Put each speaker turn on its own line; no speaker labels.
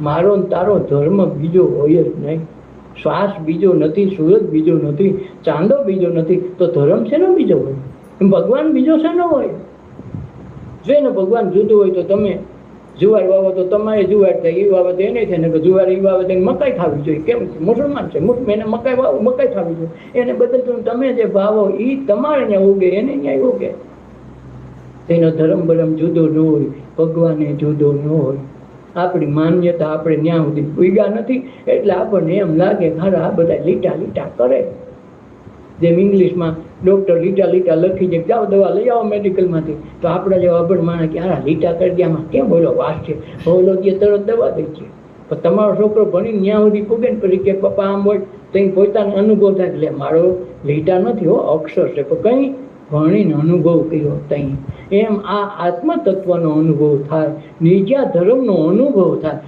મારો ને તારો ધર્મ બીજો હોય જ નહીં. શ્વાસ બીજો નથી, સુરત બીજો નથી, ચાંદો બીજો નથી, તો ધર્મ શેનો બીજો હોય? ભગવાન બીજો શેનો હોય? જો ને ભગવાન જુદું હોય તો તમે જુવાર વાવો તો તમારે જુવાર થાય એ વાવે તો એને થાય ને જુવાર એ વાવે તો મકાઈ ખાવી જોઈએ. કેમ છે મુસલમાન છે, મુસ્લિમ એને મકાઈ વાવો, મકાઈ ખાવી જોઈએ. એને બદલ તમે જે ભાવો એ તમારે ત્યાં ઉગે, એને ત્યાં ઉગે. તેનો ધર્મ બરમ જુદો ન હોય, ભગવાને જુદો ન હોય. આપણી માન્યતા આપણે ત્યાં સુધી પૂગ્યા નથી, એટલે આપણને એમ લાગે ખરા આ બધા લીટા લીટા કરે. જેમ ઇંગ્લિશમાં ડૉક્ટર લીટા લીટા લખી દે જાઓ દવા લઈ આવો મેડિકલમાંથી તો આપણા જેવા અભણ માણસ કે આ લીટા કરી દ્યામાં કેમ બોલો વાસ છે? બોલો કે તરત દવા દઈ છે. પણ તમારો છોકરો ભણીને ત્યાં સુધી પૂગે ને પછી કે, પપ્પા, આમ હોય તો પોતાનો અનુભવ થાય. એટલે મારો લીટા નથી હો, અક્ષર છે. પણ કંઈ ભણીને અનુભવ કર્યો ત્યાં એમ આ આત્મ તત્વનો અનુભવ થાય નિજા ધર્મનો અનુભવ થાય.